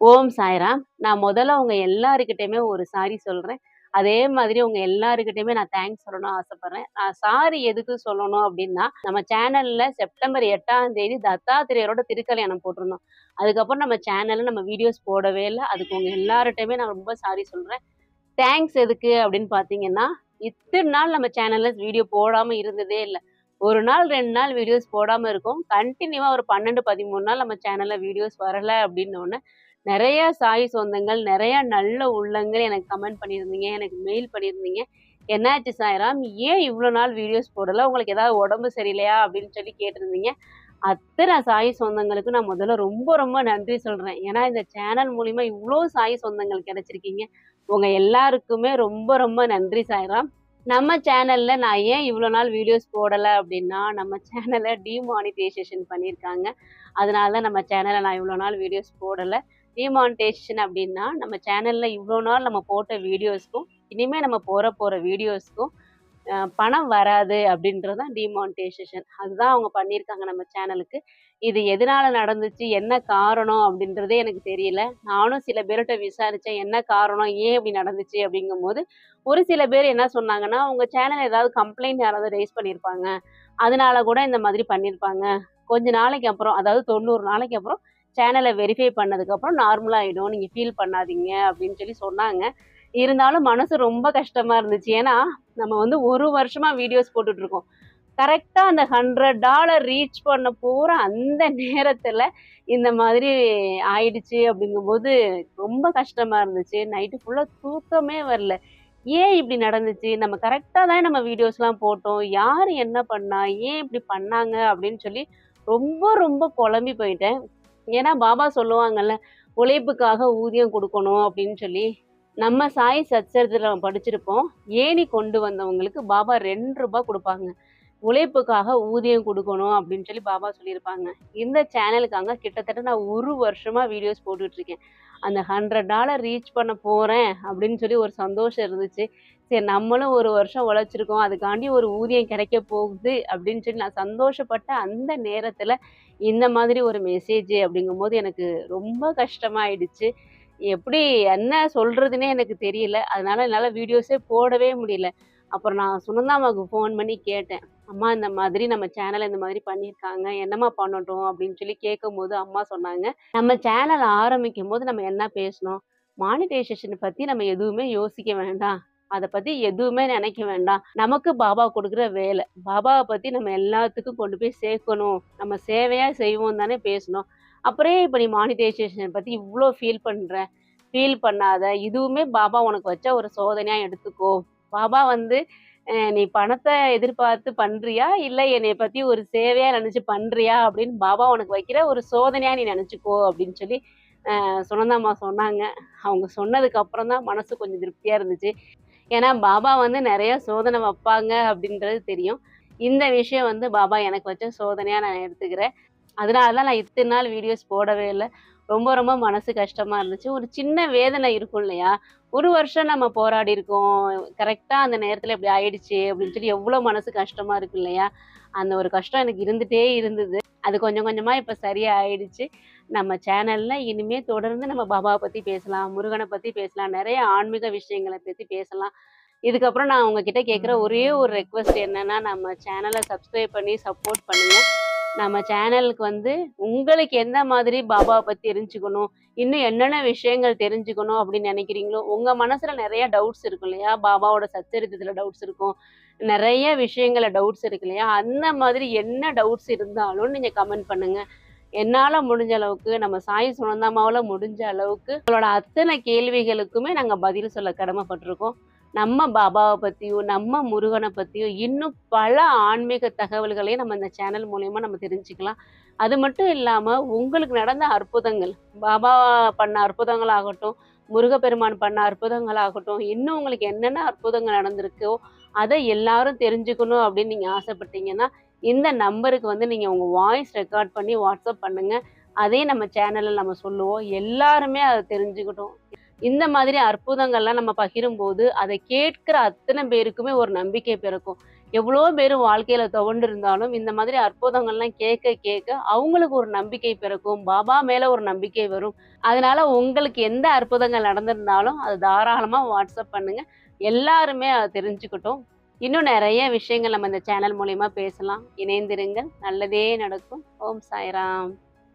ஓம் சாய்ராம். நான் முதல்ல அவங்க எல்லாருக்கிட்டையுமே ஒரு சாரி சொல்கிறேன் அதே மாதிரி உங்க எல்லாருக்கிட்டையுமே நான் தேங்க்ஸ் சொல்லணும் ஆசைப்படுறேன். நான் சாரி எதுக்கு சொல்லணும் அப்படின்னா நம்ம சேனல்ல செப்டம்பர் எட்டாம் தேதி தத்தாத்திரையரோட திருக்கல்யாணம் போட்டிருந்தோம். அதுக்கப்புறம் நம்ம சேனல்ல நம்ம வீடியோஸ் போடவே இல்லை. அதுக்கு உங்க எல்லார்ட்டையுமே நான் ரொம்ப சாரி சொல்றேன். தேங்க்ஸ் எதுக்கு அப்படின்னு பார்த்தீங்கன்னா இத்தனை நாள் நம்ம சேனல்ல வீடியோ போடாம இருந்ததே இல்லை. ஒரு நாள் ரெண்டு நாள் வீடியோஸ் போடாமல் இருக்கும். கண்டினியூவாக ஒரு பன்னெண்டு பதிமூணு நாள் நம்ம சேனலில் வீடியோஸ் வரலை அப்படின்னு நிறைய சாய் சொந்தங்கள் நிறைய நல்ல உள்ளங்கள் எனக்கு கமெண்ட் பண்ணியிருந்தீங்க எனக்கு மெயில் பண்ணியிருந்தீங்க. என்னாச்சு சாய்ராம்? ஏன் இவ்வளோ நாள் வீடியோஸ் போடல? உங்களுக்கு ஏதாவது உடம்பு சரியில்லையா? அப்படின்னு சொல்லி கேட்டிருந்தீங்க. அத்தனை சாய் சொந்தங்களுக்கு நான் முதல்ல ரொம்ப ரொம்ப நன்றி சொல்கிறேன் ஏன்னா இந்த சேனல் மூலிமா இவ்வளோ சாய் சொந்தங்கள் கிடைச்சிருக்கீங்க. உங்கள் எல்லாருக்குமே ரொம்ப ரொம்ப நன்றி சாய்ராம். நம்ம சேனலில் நான் ஏன் இவ்வளோ நாள் வீடியோஸ் போடலை அப்படின்னா நம்ம சேனலை டிமானிட்டைசேஷன் பண்ணியிருக்காங்க. அதனால நம்ம சேனலை நான் இவ்வளோ நாள் வீடியோஸ் போடலை. டீமான்டேஷன் அப்படின்னா நம்ம சேனலில் இவ்வளோ நாள் நம்ம போட்ட வீடியோஸ்க்கும் இனிமேல் நம்ம போகிற போகிற வீடியோஸ்க்கும் பணம் வராது அப்படின்றது தான் டிமானிட்டைசேஷன் அதுதான் அவங்க பண்ணியிருக்காங்க நம்ம சேனலுக்கு இது எதனால் நடந்துச்சு என்ன காரணம் அப்படின்றதே எனக்கு தெரியல. நானும் சில பேர்கிட்ட விசாரித்தேன் என்ன காரணம் ஏன் இப்படி நடந்துச்சு அப்படிங்கும்போது ஒரு சில பேர் என்ன சொன்னாங்கன்னா உங்கள் சேனல் ஏதாவது கம்ப்ளைண்ட் யாராவது ரைஸ் பண்ணியிருப்பாங்க. அதனால கூட இந்த மாதிரி பண்ணியிருப்பாங்க. கொஞ்ச நாளைக்கு அப்புறம் அதாவது தொண்ணூறு நாளைக்கு அப்புறம் சேனலை வெரிஃபை பண்ணதுக்கப்புறம் நார்மலாக ஆகிடும் நீங்கள் ஃபீல் பண்ணாதீங்க அப்படின்னு சொல்லி சொன்னாங்க. இருந்தாலும் மனசு ரொம்ப கஷ்டமாக இருந்துச்சு. ஏன்னா நம்ம வந்து ஒரு வருஷமாக வீடியோஸ் போட்டுட்ருக்கோம் கரெக்டாக அந்த ஹண்ட்ரட் டாலர் ரீச் பண்ண போகிற அந்த நேரத்தில் இந்த மாதிரி ஆயிடுச்சு அப்படிங்கும்போது ரொம்ப கஷ்டமாக இருந்துச்சு. நைட்டு ஃபுல்லாக தூக்கமே வரல. ஏன் இப்படி நடந்துச்சு? நம்ம கரெக்டாக தான் நம்ம வீடியோஸ்லாம் போட்டோம். யார் என்ன பண்ணா? ஏன் இப்படி பண்ணாங்க? அப்படின்னு சொல்லி ரொம்ப ரொம்ப குழம்பி போயிட்டேன். ஏன்னா பாபா சொல்லுவாங்கல்ல உழைப்புக்காக ஊதியம் கொடுக்கணும் அப்படின்னு சொல்லி நம்ம சாய் சச்சரத்தில் படிச்சிருப்போம். ஏணி கொண்டு வந்தவங்களுக்கு பாபா ரெண்டு ரூபாய் கொடுப்பாங்க. உழைப்புக்காக ஊதியம் கொடுக்கணும் அப்படின்னு சொல்லி பாபா சொல்லியிருப்பாங்க. இந்த சேனலுக்காக கிட்டத்தட்ட நான் ஒரு வருஷமா வீடியோஸ் போட்டுட்ருக்கேன். அந்த ஹண்ட்ரட் டாலர் ரீச் பண்ண போகிறேன் அப்படின்னு சொல்லி ஒரு சந்தோஷம் இருந்துச்சு. சரி நம்மளும் ஒரு வருஷம் உழைச்சிருக்கோம். அதுக்காண்டி ஒரு ஊதியம் கிடைக்க போகுது அப்படின்னு சொல்லி நான் சந்தோஷப்பட்ட அந்த நேரத்தில் இந்த மாதிரி ஒரு மெசேஜ் அப்படிங்கும்போது எனக்கு ரொம்ப கஷ்டமாயிடுச்சு. எப்படி என்ன சொல்கிறதுனே எனக்கு தெரியல. அதனால என்னால் வீடியோஸே போடவே முடியல. அப்புறம் நான் சுனந்தாமாவுக்கு ஃபோன் பண்ணி கேட்டேன். அம்மா இந்த மாதிரி நம்ம சேனல் இந்த மாதிரி பண்ணியிருக்காங்க. என்னம்மா பண்ணட்டும்? அப்படின்னு சொல்லி கேட்கும்போது அம்மா சொன்னாங்க நம்ம சேனல் ஆரம்பிக்கும் போது நம்ம என்ன பேசணும் மானிட்டைசேஷன் பற்றி நம்ம எதுவுமே யோசிக்க வேண்டாம். அதை பற்றி எதுவுமே நினைக்க வேண்டாம். நமக்கு பாபா கொடுக்குற வேலை. பாபாவை பற்றி நம்ம எல்லாத்துக்கும் கொண்டு போய் சேர்க்கணும். நம்ம சேவையாக செய்வோம் தானே பேசணும் அப்புறம் இப்போ நீ மானிட்டைசேஷனை பற்றி இவ்வளோ ஃபீல் பண்ணுற ஃபீல் பண்ணாத. இதுவுமே பாபா உனக்கு வச்ச ஒரு சோதனையாக எடுத்துக்கோ. பாபா வந்து நீ பணத்தை எதிர்பார்த்து பண்ணுறியா இல்லை என்னை பற்றி ஒரு சேவையாக நினச்சி பண்ணுறியா அப்படின்னு பாபா உனக்கு வைக்கிற ஒரு சோதனையாக நீ நினச்சிக்கோ அப்படின்னு சொல்லி சுனந்தாம்மா சொன்னாங்க. அவங்க சொன்னதுக்கு அப்புறம் தான் மனசு கொஞ்சம் திருப்தியாக இருந்துச்சு. ஏன்னா பாபா வந்து நிறைய சோதனை வைப்பாங்க அப்படின்றது தெரியும். இந்த விஷயம் வந்து பாபா எனக்கு வச்ச சோதனையாக நான் எடுத்துக்கிறேன். அதனால தான் நான் இத்தனை நாள் வீடியோஸ் போடவே இல்லை. ரொம்ப ரொம்ப மனசு கஷ்டமாக இருந்துச்சு. ஒரு சின்ன வேதனை இருக்கும் இல்லையா? ஒரு வருஷம் நம்ம போராடி இருக்கோம். கரெக்டாக அந்த நேரத்தில் இப்படி ஆயிடுச்சு அப்படின்னு சொல்லி எவ்வளோ மனசு கஷ்டமாக இருக்கு இல்லையா? அந்த ஒரு கஷ்டம் எனக்கு இருந்துகிட்டே இருந்தது. அது கொஞ்சம் கொஞ்சமாக இப்போ சரியாக ஆயிடுச்சு. நம்ம சேனலில் இனிமேல் தொடர்ந்து நம்ம பாபாவை பற்றி பேசலாம் முருகனை பற்றி பேசலாம் நிறைய ஆன்மீக விஷயங்களை பற்றி பேசலாம். இதுக்கப்புறம் நான் உங்ககிட்ட கேட்குற ஒரே ஒரு ரெக்வஸ்ட் என்னன்னா நம்ம சேனலை சப்ஸ்கிரைப் பண்ணி சப்போர்ட் பண்ணுங்கள் நம்ம சேனலுக்கு வந்து உங்களுக்கு எந்த மாதிரி பாபாவை பற்றி தெரிஞ்சுக்கணும் இன்னும் என்னென்ன விஷயங்கள் தெரிஞ்சுக்கணும் அப்படின்னு நினைக்கிறீங்களோ உங்கள் மனசில் நிறைய டவுட்ஸ் இருக்கும் இல்லையா? பாபாவோட சச்சரித்தத்தில் டவுட்ஸ் இருக்கும். நிறைய விஷயங்கள டவுட்ஸ் இருக்கு இல்லையா? அந்த மாதிரி என்ன டவுட்ஸ் இருந்தாலும் நீங்கள் கமெண்ட் பண்ணுங்கள் என்னால் முடிஞ்ச அளவுக்கு நம்ம சாய் சுனந்தாமாவில் முடிஞ்ச அளவுக்கு உங்களோட அத்தனை கேள்விகளுக்குமே நாங்கள் பதில் சொல்ல கடமைப்பட்டிருக்கோம். நம்ம பாபாவை பற்றியும் நம்ம முருகனை பற்றியும் இன்னும் பல ஆன்மீக தகவல்களையும் நம்ம இந்த சேனல் மூலயமா நம்ம தெரிஞ்சுக்கலாம். அது மட்டும் இல்லாமல் உங்களுக்கு நடந்த அற்புதங்கள் பாபா பண்ண அற்புதங்களாகட்டும் முருகப்பெருமான் பண்ண அற்புதங்களாகட்டும் இன்னும் உங்களுக்கு என்னென்ன அற்புதங்கள் நடந்திருக்கோ அதை எல்லாரும் தெரிஞ்சுக்கணும் அப்படின்னு நீங்கள் ஆசைப்பட்டீங்கன்னா இந்த நம்பருக்கு வந்து நீங்கள் உங்கள் வாய்ஸ் ரெக்கார்ட் பண்ணி வாட்ஸ்அப் பண்ணுங்கள் அதே நம்ம சேனலில் நம்ம சொல்லுவோம். எல்லாருமே அதை தெரிஞ்சுக்கிட்டோம். இந்த மாதிரி அற்புதங்கள்லாம் நம்ம பகிரும்போது அதை கேட்கிற அத்தனை பேருக்குமே ஒரு நம்பிக்கை பிறக்கும். எவ்வளோ பேர் வாழ்க்கையில துவண்டு இருந்தாலும் இந்த மாதிரி அற்புதங்கள்லாம் கேட்க கேட்க அவங்களுக்கு ஒரு நம்பிக்கை பிறக்கும். பாபா மேல ஒரு நம்பிக்கை வரும். அதனால உங்களுக்கு எந்த அற்புதங்கள் நடந்திருந்தாலும் அது தாராளமா வாட்ஸ்அப் பண்ணுங்க. எல்லாருமே அதை தெரிஞ்சுக்கிட்டோம். இன்னும் நிறைய விஷயங்கள் நம்ம இந்த சேனல் மூலயமா பேசலாம். இணைந்திருங்கள். நல்லதே நடக்கும். ஓம் சாய்ராம்.